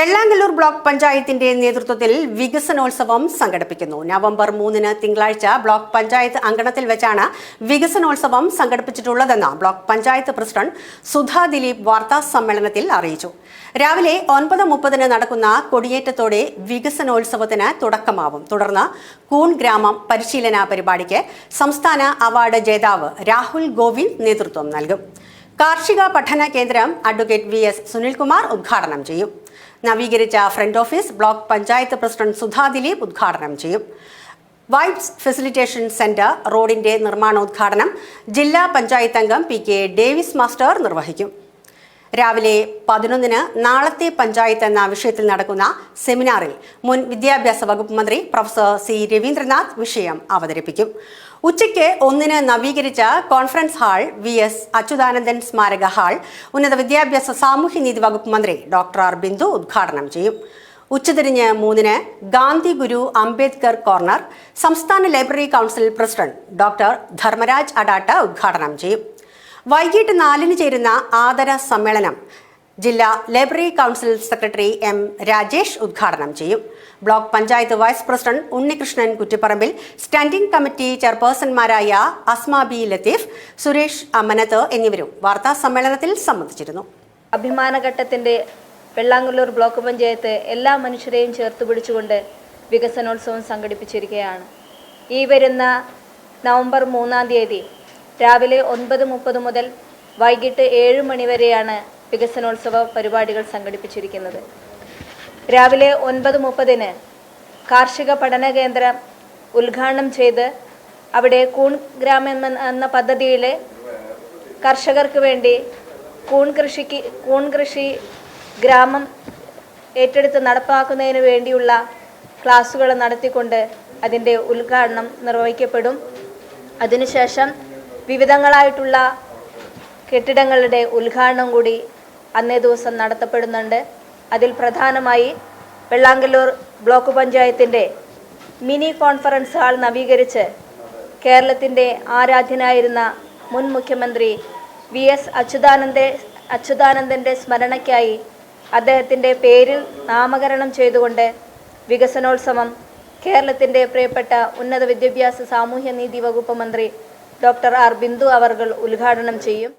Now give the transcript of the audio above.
Vellangallur block പഞ്ചായത്തിന്റെ നേതൃത്വത്തിൽ വികസനോത്സവം സംഘടിപ്പിക്കുന്നു. നവംബർ മൂന്നിന് തിങ്കളാഴ്ച ബ്ലോക്ക് പഞ്ചായത്ത് അങ്കണത്തിൽ വെച്ചാണ് വികസനോത്സവം സംഘടിപ്പിച്ചിട്ടുള്ളതെന്ന് ബ്ലോക്ക് പഞ്ചായത്ത് പ്രസിഡന്റ് സുധാ ദിലീപ് വാർത്താ സമ്മേളനത്തിൽ അറിയിച്ചു. രാവിലെ ഒൻപത് മുപ്പതിന് നടക്കുന്ന കൊടിയേറ്റത്തോടെ വികസനോത്സവത്തിന് തുടക്കമാവും. തുടർന്ന് കൂൺ ഗ്രാമം പരിശീലന പരിപാടിക്ക് സംസ്ഥാന അവാർഡ് ജേതാവ് രാഹുൽ ഗോവിന്ദ് നേതൃത്വം നൽകും. കാർഷിക പഠന കേന്ദ്രം അഡ്വക്കേറ്റ് വി എസ് സുനിൽകുമാർ ഉദ്ഘാടനം ചെയ്യും. നവീകരിച്ച front office block panchayat president Sudha Dileep ഉദ്ഘാടനം ചെയ്യും. വൈബ്സ് ഫെസിലിറ്റേഷൻ സെന്റർ റോഡിന്റെ നിർമ്മാണോദ്ഘാടനം ജില്ലാ പഞ്ചായത്ത് അംഗം പി കെ ഡേവിസ് മാസ്റ്റർ നിർവഹിക്കും. രാവിലെ പതിനൊന്നിന് നാളത്തെ പഞ്ചായത്ത് എന്ന വിഷയത്തിൽ നടക്കുന്ന സെമിനാറിൽ മുൻ വിദ്യാഭ്യാസ വകുപ്പ് മന്ത്രി പ്രൊഫസർ സി രവീന്ദ്രനാഥ് വിഷയം അവതരിപ്പിക്കും. ഉച്ചയ്ക്ക് ഒന്നിന് നവീകരിച്ച conference hall V S Achuthanandan സ്മാരക ഹാൾ ഉന്നത വിദ്യാഭ്യാസ സാമൂഹ്യനീതി വകുപ്പ് മന്ത്രി ഡോക്ടർ ആർ ബിന്ദു ഉദ്ഘാടനം ചെയ്യും. ഉച്ചതിരിഞ്ഞ് മൂന്നിന് ഗാന്ധി ഗുരു അംബേദ്കർ കോർണർ സംസ്ഥാന library council president doctor Dharmaraj Adatt ഉദ്ഘാടനം ചെയ്യും. വൈകിട്ട് നാലിന് ചേരുന്ന ആദര സമ്മേളനം ജില്ലാ library council secretary M Rajesh ഉദ്ഘാടനം ചെയ്യും. Block panchayat vice president Unnikrishnan Kuttipparambil standing committee ചെയർപേഴ്സൺമാരായ Asmabi Latheef Suresh Amanath എന്നിവരും വാർത്താ സമ്മേളനത്തിൽ സംബന്ധിച്ചിരുന്നു. അഭിമാനഘട്ടത്തിന്റെ വെള്ളാങ്ങല്ലൂർ ബ്ലോക്ക് പഞ്ചായത്ത് എല്ലാ മനുഷ്യരെയും ചേർത്ത് പിടിച്ചുകൊണ്ട് വികസനോത്സവം സംഘടിപ്പിച്ചിരിക്കുകയാണ്. ഈ വരുന്ന നവംബർ മൂന്നാം തീയതി രാവിലെ ഒൻപത് മുപ്പത് മുതൽ വൈകിട്ട് ഏഴ് മണിവരെയാണ് വികസനോത്സവ പരിപാടികൾ സംഘടിപ്പിച്ചിരിക്കുന്നത്. രാവിലെ ഒൻപത് മുപ്പതിന് കാർഷിക പഠന കേന്ദ്രം ഉദ്ഘാടനം ചെയ്ത് അവിടെ കൂൺ ഗ്രാമം എന്ന- പദ്ധതിയിൽ കർഷകർക്ക് വേണ്ടി കൂൺ കൃഷിക്ക് കൂൺ കൃഷി ഗ്രാമം ഏറ്റെടുത്ത് നടപ്പാക്കുന്നതിന് വേണ്ടിയുള്ള ക്ലാസ്സുകൾ നടത്തിക്കൊണ്ട് അതിന്റെ ഉദ്ഘാടനം നിർവഹിക്കപ്പെടും. അതിനുശേഷം വിവിധങ്ങളായിട്ടുള്ള കെട്ടിടങ്ങളുടെ ഉദ്ഘാടനം കൂടി അന്നേ ദിവസം നടത്തപ്പെടുന്നുണ്ട്. അതിൽ പ്രധാനമായി വെള്ളാങ്കല്ലൂർ ബ്ലോക്ക് പഞ്ചായത്തിന്റെ മിനി കോൺഫറൻസ് ഹാൾ നവീകരിച്ച് കേരളത്തിന്റെ ആരാധ്യനായിരുന്ന മുൻ മുഖ്യമന്ത്രി വി എസ് അച്യുതാനന്ദ അച്യുതാനന്ദന്റെ സ്മരണയ്ക്കായി അദ്ദേഹത്തിന്റെ പേരിൽ നാമകരണം ചെയ്തുകൊണ്ട് വികസനോത്സവം കേരളത്തിന്റെ പ്രിയപ്പെട്ട ഉന്നത വിദ്യാഭ്യാസ സാമൂഹ്യനീതി വകുപ്പ് മന്ത്രി ഡോക്ടർ ആർ ബിന്ദു അവർകൾ ഉദ്ഘാടനം ചെയ്യും.